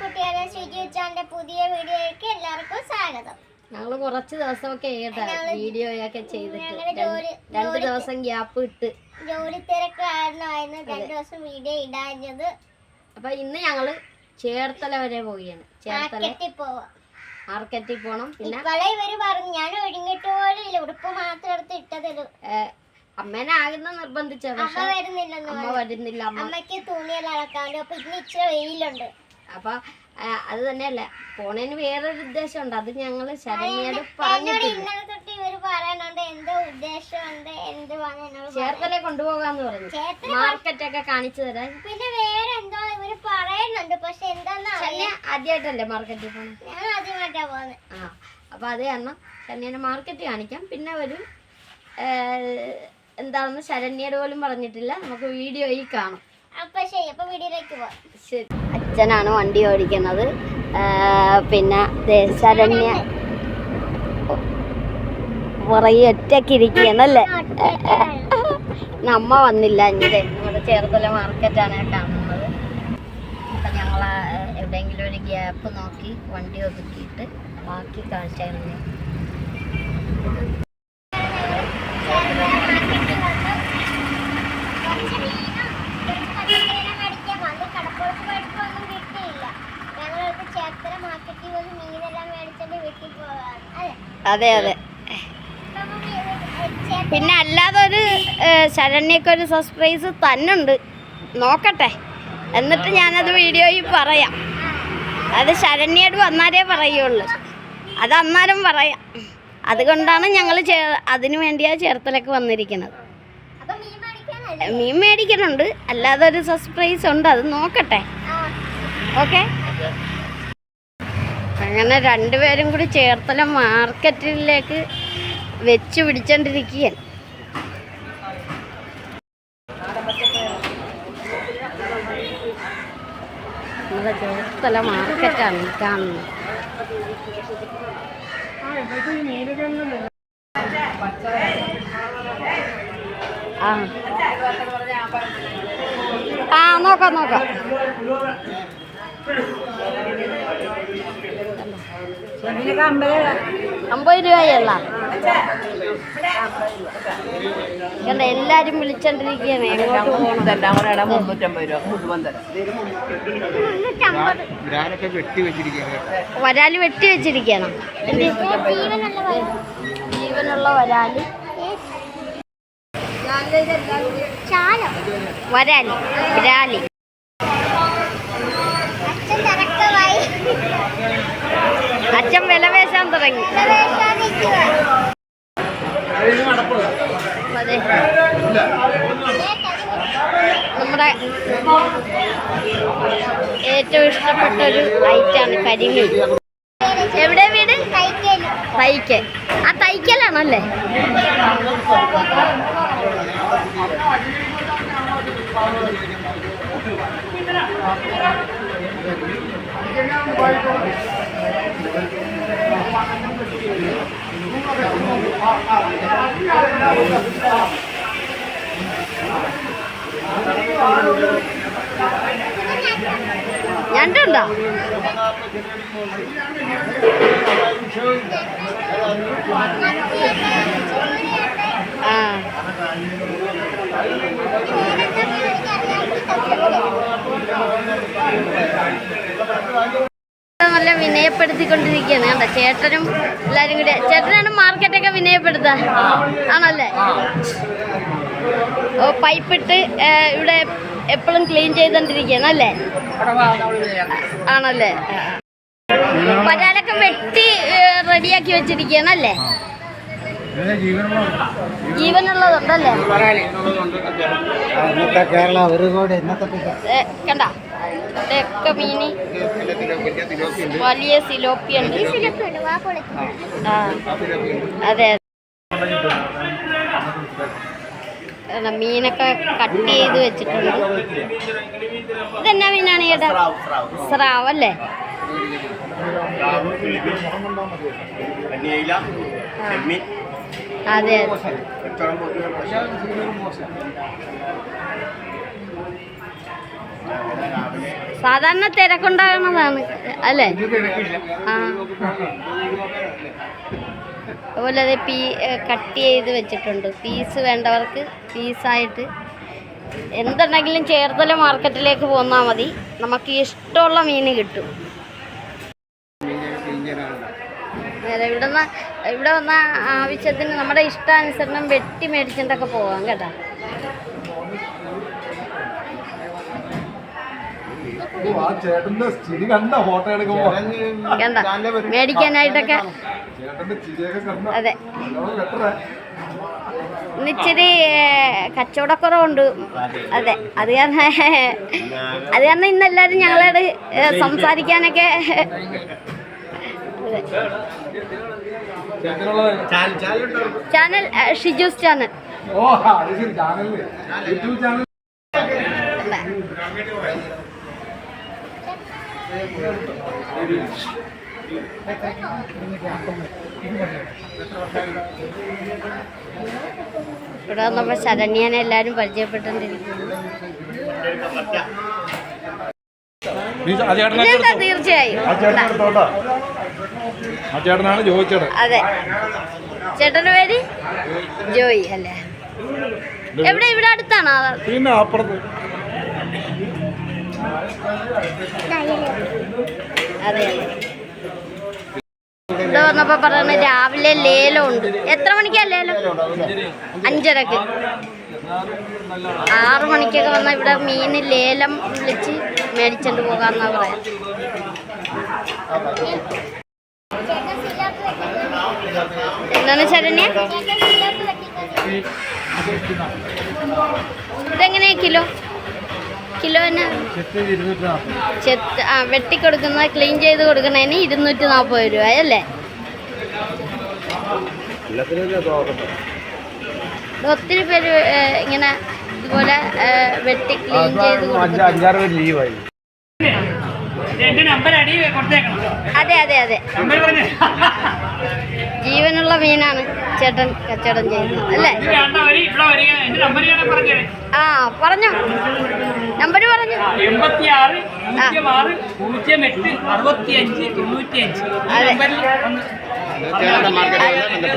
കുട്ടികളെ ഷിജു ചാന്റെ പുതിയ വീഡിയോയിലേക്ക് എല്ലാവർക്കും സ്വാഗതം. ഞങ്ങൾ കുറച്ച് ദിവസമൊക്കെ വീഡിയോ ഒക്കെ ചെയ്തിട്ട് രണ്ട് ദിവസം ഗ്യാപ്പ് ഇട്ട്. ജോലി തിരക്ക് കാരണമായിരുന്നു രണ്ട് ദിവസം വീഡിയോ ഇടാഞ്ഞത്. അപ്പൊ ഇന്ന് ഞങ്ങൾ ചേർത്തല വരെ പോവുകയാണ്. ചേർത്തല മാർക്കറ്റിൽ പോണം. പിന്നെ ഇവർ പറഞ്ഞു ഞാൻ ഒരുങ്ങിട്ട് പോലും ഉടുപ്പ് മാത്രം എടുത്ത് ഇട്ടത് ഏഹ്, അമ്മേനെ ആകുന്ന നിർബന്ധിച്ച അമ്മ പക്ഷെ വരുന്നില്ലെന്ന് അമ്മ വരുന്നില്ല. അമ്മയ്ക്ക് തുണിയെല്ലാം അളക്കാണ്ട് അപ്പൊ ഇന്ന് ഇച്ചിരി വെയിലുണ്ട്. അപ്പൊ ആ, അത് തന്നെയല്ല. പോണേന് വേറൊരു ഉദ്ദേശം ഉണ്ട് അത് ഞങ്ങൾ ശരണ്യോട് പറഞ്ഞിട്ടില്ല ചേർത്തലെ കൊണ്ടുപോകാന്ന് പറഞ്ഞു. മാർക്കറ്റ് ഒക്കെ കാണിച്ചു തരാൻ. പിന്നെ വേറെ എന്തോ ഇവർ പറയുന്നുണ്ട്. പക്ഷെ എന്താന്ന് ശല്യ ആദ്യമായിട്ടല്ലേ മാർക്കറ്റിൽ പോണേ? ഞാൻ ആദ്യമായിട്ടാ പോകുന്നത് ആ അപ്പോൾ അത് കാരണം ശരണ്യനെ മാർക്കറ്റ് കാണിക്കാം. പിന്നെ ഒരു എന്താണെന്ന് ശരണ്യയുടെ പോലും പറഞ്ഞിട്ടില്ല. നമുക്ക് വീഡിയോയിൽ കാണാം. അപ്പൊ ശരി അപ്പൊ വീഡിയോയിലേക്ക് പോവാം. ശരി. അച്ഛനാണ് വണ്ടി ഓടിക്കുന്നത്. പിന്നെ ദേശാരണ്യ പുറകെ ഒറ്റക്കിരിക്കുകയാണല്ലേ ഇരിക്കുന്നല്ലേ അമ്മ വന്നില്ല എന്റെ ഇവിടെ ചേർത്തല മാർക്കറ്റാണ് കാണുന്നത് അപ്പം ഞങ്ങൾ എവിടെയെങ്കിലും ഒരു ഗ്യാപ്പ് നോക്കി വണ്ടി ഒതുക്കിയിട്ട് ബാക്കി കാഴ്ചകളെ അതെ അതെ. പിന്നെ അല്ലാതെ ഒരു ശരണ്യക്ക് ഒരു സർപ്രൈസ് തന്നുണ്ട്. നോക്കട്ടെ. എന്നിട്ട് ഞാനത് വീഡിയോയിൽ പറയാം. അത് ശരണ്യോട് വന്നാലേ പറയുള്ളൂ. അത് അന്നാലും പറയാം. അതുകൊണ്ടാണ് ഞങ്ങൾ ചേ അതിനു വേണ്ടിയാണ് ചേർത്തലക്ക് വന്നിരിക്കുന്നത്. മീൻ മേടിക്കുന്നുണ്ട് അല്ലാതെ ഒരു സർപ്രൈസ് ഉണ്ട്. അത് നോക്കട്ടെ. ഓക്കെ? അങ്ങനെ രണ്ടുപേരും കൂടി ചേർത്തല മാർക്കറ്റിലേക്ക് വെച്ച് പിടിച്ചോണ്ടിരിക്കുകയാണ്. നമ്മുടെ ചേർത്തല മാർക്കറ്റാണ് കാണുന്നത്. ആ. ആ നോക്കാം നോക്കാം. അമ്പത് രൂപയല്ല. കണ്ട എല്ലാരും വിളിച്ചോണ്ടിരിക്കുകയാണ്. എങ്ങോട്ട് പോകണം മുന്നൂറ്റമ്പത് രൂപ. വെട്ടി വെച്ചിരിക്കുകയാണ് വരാൽ വെട്ടി വെച്ചിരിക്കണം ജീവനുള്ള വരം. ജീവനുള്ള വരാൽ. ചാലോ വരാലി. വരാലി അച്ഛൻ തിരക്കമായി അച്ഛൻ വില പേശാൻ തുടങ്ങി നമ്മുടെ ഏറ്റവും ഇഷ്ടപ്പെട്ട ഒരു ഐറ്റാണ് കരിമീൻ എവിടെ വീട്? തൈക്കൽ. തൈക്ക് ആ തൈക്കലാണല്ലേ? ഞണ്ടുണ്ടോ? ആ. നല്ല വിനയപ്പെടുത്തിക്കൊണ്ടിരിക്കുകയാണ് കണ്ടോ? ചേട്ടനും എല്ലാരും കൂടി ചേട്ടനാണ് മാർക്കറ്റൊക്കെ വിനയപ്പെടുത്ത. ആണല്ലേ? ഓ പൈപ്പിട്ട് ഇവിടെ എപ്പോഴും ക്ലീൻ ചെയ്തോണ്ടിരിക്കുകയാണ് അല്ലേ? ആണല്ലേ? പരാലൊക്കെ വെട്ടി റെഡിയാക്കി വെച്ചിരിക്കുകയാണ് അല്ലേ? ജീവനുള്ളതുണ്ടല്ലേ? കണ്ട? ഇതൊക്കെ മീന്. വലിയ സിലോപ്പി ഉണ്ട്. ആ അതെ മീനൊക്കെ കട്ട് ചെയ്ത് വെച്ചിട്ടുണ്ട്. ഇതെന്നാ മീനാണ് ചേട്ടാ? സ്രാവ് അല്ലേ? അതെ. സാധാരണ തിരക്കുണ്ടാകുന്നതാണ് അല്ലേ? ആ. അതുപോലെ അത് പീ കട്ട് ചെയ്ത് വെച്ചിട്ടുണ്ട്. പീസ് വേണ്ടവർക്ക് പീസായിട്ട് എന്തുണ്ടെങ്കിലും ചേർത്തല മാർക്കറ്റിലേക്ക് പോന്നാൽ മതി. നമുക്ക് ഇഷ്ടമുള്ള മീൻ കിട്ടും. ഇവിടെ നിന്ന് ഇവിടെ വന്ന ആവശ്യത്തിന് നമ്മുടെ ഇഷ്ടാനുസരണം വെട്ടി മേടിച്ചിട്ടൊക്കെ പോകാം കേട്ടോ. ആ ചേട്ടന്റെ ചിരി കണ്ട ഫോട്ടോ എടുക്കുമ്പോ. കണ്ട. മേടിക്കാനായിട്ടൊക്കെ ചേട്ടന്റെ ചിരിയൊക്കെ കണ്ട. അതെ. ഇച്ചിരി കച്ചവടക്കുറവുണ്ട്. അതെ. അത്. കാരണം അത് കാരണം ഇന്ന് എല്ലാവരും ഞങ്ങളോട് സംസാരിക്കാനൊക്കെ. Channel Shiju's channel. ഓ യൂട്യൂബ് ചാനൽ അല്ലേ ഇവിടെ നമ്മൾ ശരണ്യനെ എല്ലാവരും പരിചയപ്പെട്ടിരിക്കുന്നു തീർച്ചയായും. ചേട്ടനാണ് അതെ. ചേട്ടന് പേര്? ജോയി അല്ലേ? എവിടെ? ഇവിടെ അടുത്താണോ? പിന്നെ അപ്പുറത്ത്. അതെ അതെ. വന്നപ്പോ പറയണ രാവിലെ ലേലം ഉണ്ട് എത്ര മണിക്കാ ലേലം? അഞ്ചരക്ക്. ആറു മണിക്കൊക്കെ വന്ന ഇവിടെ മീൻ ലേലം വിളിച്ച് മേടിച്ചോണ്ട് പോകാന്നാ പറയാം. എന്താണ് ശരണ്യ? ഇതെങ്ങനെയാ കിലോ? കിലോ തന്നെ ചെത്ത് ആ വെട്ടിക്കൊടുക്കുന്ന ക്ലീൻ ചെയ്ത് കൊടുക്കുന്നതിന് ഇരുന്നൂറ്റി നാൽപ്പത് രൂപ അല്ലേ? ഒത്തിരി പേര് ഇങ്ങനെ ഇതുപോലെ വെട്ടി ക്ലീൻ ചെയ്ത് കൊടുക്കും അഞ്ചാറ് പേര് ലീവായി നമ്പർ അടി കൊടുത്തേക്കണം അതെ അതെ അതെ. നമ്പർ പറഞ്ഞു. ജീവനുള്ള മീനാണ് ചേട്ടൻ കച്ചവടം ചെയ്യുന്നത് അല്ലേ? ആ പറഞ്ഞു. നമ്പർ പറഞ്ഞു. അതെ. പൂജ്യം ആറ് പൂജ്യം എട്ട്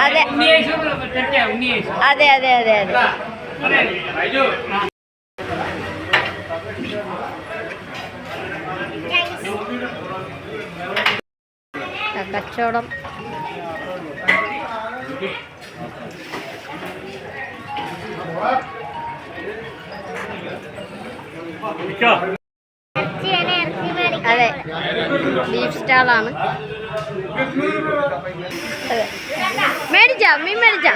അതെ. അതെ അതെ അതെ അതെ. കച്ചവടം. അതെ. ബീഫ് സ്റ്റാളാണ്. മേടിച്ചാ മീൻ മേടിച്ചാ?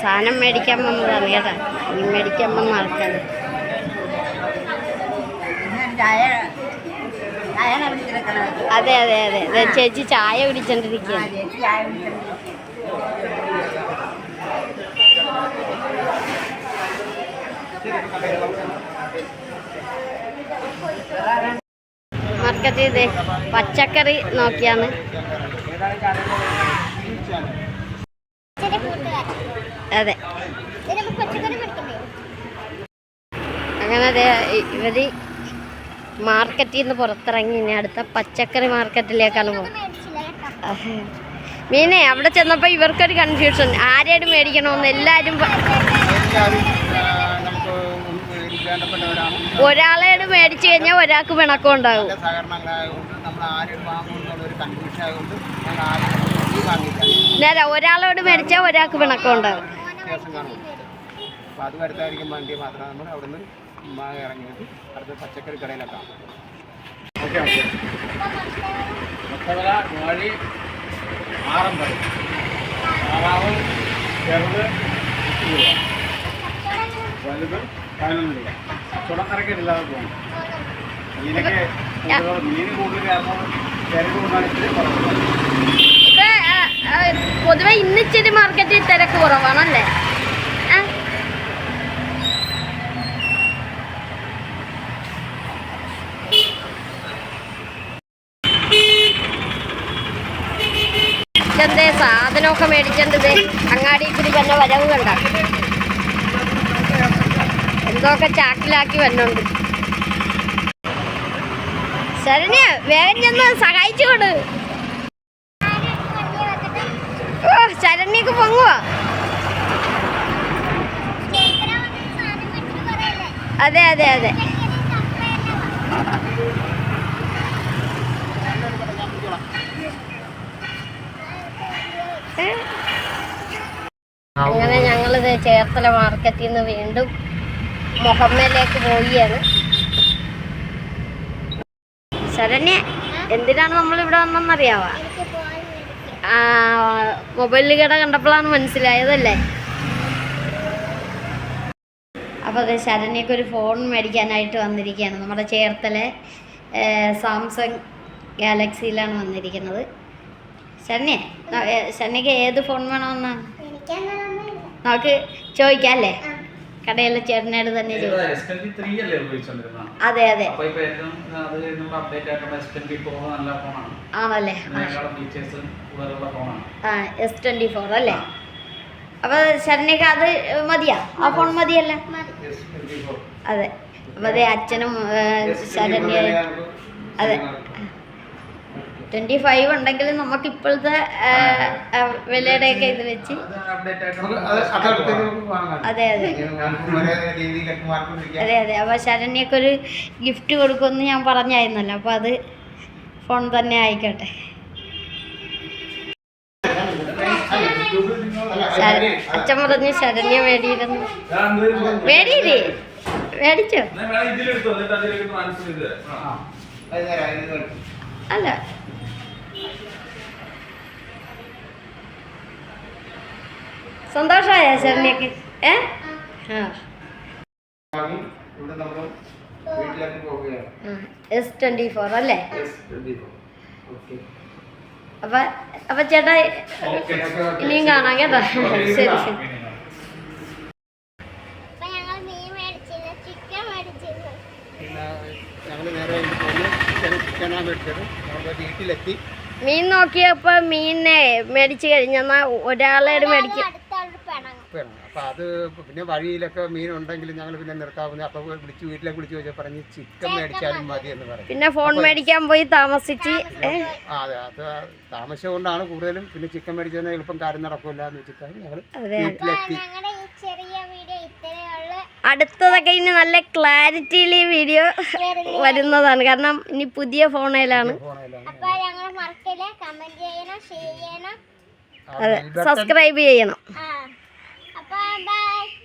സാധനം മേടിക്കാൻ വന്നത് അറിയാതാ. മീൻ മേടിക്കാൻ വന്ന ആൾക്കാർ അതെ അതെ അതെ. അതെ ചേച്ചി ചായ കുടിച്ചോണ്ടിരിക്കുകയാണ്. മാർക്കറ്റ് ഇതേ പച്ചക്കറി നോക്കിയാണ്. അതെ. അങ്ങനെ ഇവർ മാർക്കറ്റിൽ നിന്ന് പുറത്തിറങ്ങി ഇനി അടുത്ത പച്ചക്കറി മാർക്കറ്റിലേക്കാണ് പോകുന്നത്. മീനെ അവിടെ ചെന്നപ്പോൾ ഇവർക്കൊരു കൺഫ്യൂഷൻ ആരോട് മേടിക്കണമെന്ന് എല്ലാവരും ഒരാളേട് മേടിച്ചു കഴിഞ്ഞാൽ ഒരാൾക്ക് പിണക്കം ഉണ്ടാകും നേരെ ഒരാളോട് മേടിച്ചാൽ ഒരാൾക്ക് പിണക്കം ഉണ്ടാകും അപ്പോൾ അത് വരുത്താതിരിക്കാൻ വേണ്ടി മാത്രം നമ്മൾ നിന്ന് ഇറങ്ങിയിട്ട് അടുത്ത പച്ചക്കറി കടയിലൊക്കെ. Okay okay. കോഴി ആറമ്പത് താറാവ് ചെറുത് രൂപ വലുത് പതിനൊന്ന് രൂപ ചുടക്കറക്കില്ലാതെ പോകണം. മീനൊക്കെ കൂടുതൽ മീൻ കൂടുതൽ കാരണം ചെറുത് കൊണ്ടാണ് ഇച്ചിരി കുറവ് പൊതുവെ ഇന്ന് ഇച്ചിരി മാർക്കറ്റിൽ തിരക്ക് കുറവാണല്ലേ ആ? ദേ സാധനമൊക്കെ മേടിച്ചത് അങ്ങാടി കൂടി വന്ന വരവ് കണ്ട. എന്തൊക്കെ ചാക്കിലാക്കി വന്നുണ്ട്. ശരണ്യ വേഗം ചെന്ന് സഹായിച്ചു കൊണ്ട് ഓ ശരണ്യക്ക് പൊങ്ങുവാ? അതെ അതെ അതെ. അങ്ങനെ ഞങ്ങളിത് ചേർത്തല മാർക്കറ്റിൽ നിന്ന് വീണ്ടും മുഹമ്മയിലേക്ക് പോവുകയാണ്. ശരണ്യ എന്തിനാണ് നമ്മൾ ഇവിടെ വന്നെന്നറിയാവാ മൊബൈലിൽ കട കണ്ടപ്പോഴാണ് മനസ്സിലായതല്ലേ? അപ്പോൾ അതെ ശരണ്യക്ക് ഒരു ഫോൺ മേടിക്കാനായിട്ട് വന്നിരിക്കുകയാണ്. നമ്മുടെ ചേർത്തലെ സാംസങ് ഗാലക്സിയിലാണ് വന്നിരിക്കുന്നത്. ശരണ്യ ന- ശരണ്യക്ക് ഏത് ഫോൺ വേണമെന്ന്. നമുക്ക് ചോദിക്കാം അല്ലേ കടയിലെ ചേട്ടനോട് തന്നെ അതെ അതെ. അപ്പൊ ഇപ്പൊ ഏറ്റവും അത് കഴിഞ്ഞുള്ള അപ്ഡേറ്റ് ആയിട്ടുള്ള എസ് ട്വന്റി നല്ല ഫോണാണ് ആണല്ലേ? ആ, എസ് ട്വന്റി ഫോർ അല്ലേ? അപ്പൊ ശരണ്യക്ക് അത് മതിയാ? ആ ഫോൺ മതിയല്ല? അതെ. അപ്പൊ അതെ അച്ഛനും ശരണ്യ അതെ. ട്വന്റി ഫൈവ് ഉണ്ടെങ്കിൽ നമുക്ക് ഇപ്പോഴത്തെ വിലയുടെ ഒക്കെ വിലയുടെയൊക്കെ ഇത് വെച്ച്. അത് അത് അതെ അതെ. അപ്പൊ ശരണ്യൊക്കെ ഒരു ഗിഫ്റ്റ് കൊടുക്കുമെന്ന് ഞാൻ പറഞ്ഞായിരുന്നല്ലോ. അപ്പൊ അത് ഫോൺ തന്നെ ആയിക്കോട്ടെ. അച്ഛൻ പറഞ്ഞു ശരണ്യ മേടിയിരുന്നു മേടിയില്ലേ മേടിച്ചോ. അല്ല. സന്തോഷമായ ശരണ്യക്ക്? ഏ? എസ് ട്വന്റി ഫോർ അല്ലേ? അപ്പൊ അപ്പൊ ചേട്ടാ ഇനിയും കാണാം കേട്ടോ. ശരി ശരി. ഞങ്ങൾ നേരെ ചിക്കനാണ് മേടിച്ചത്. നമ്മുടെ വീട്ടിലെത്തി. മീൻ നോക്കിയപ്പോ മീനെ മേടിച്ചു കഴിഞ്ഞാൽ ഒരാളെ മേടിക്കും അപ്പോൾ അത് പിന്നെ വഴിയിലൊക്കെ മീൻ ഉണ്ടെങ്കിൽ ഞങ്ങൾ പിന്നെ നിർത്താവുന്ന അപ്പൊ വിളിച്ച് വീട്ടിലേക്ക് വിളിച്ചു ചോദിച്ചാൽ പറഞ്ഞ് ചിക്കൻ മേടിച്ചാലും മതി എന്ന് പറഞ്ഞു പിന്നെ ഫോൺ മേടിക്കാൻ പോയി താമസിച്ച് അതെ അത് താമസം കൊണ്ടാണ് കൂടുതലും പിന്നെ ചിക്കൻ മേടിച്ചാൽ എളുപ്പം കാര്യം നടക്കില്ല എന്ന് വെച്ചിട്ടാണ് ഞങ്ങൾ അതെ. വീട്ടിലെത്തി. ചെറിയ വീഡിയോ ഇത്രയുള്ള. അടുത്തതൊക്കെ ഇനി നല്ല ക്ലാരിറ്റിയിൽ ഈ വീഡിയോ വരുന്നതാണ്. കാരണം ഇനി പുതിയ ഫോണിലാണ്. ഫോണിലാണ്. അപ്പൊ ഞങ്ങൾ കമന്റ് ചെയ്യണം ഷെയർ ചെയ്യണം. അതെ സബ്സ്ക്രൈബ് ചെയ്യണം. ആ. 拜拜。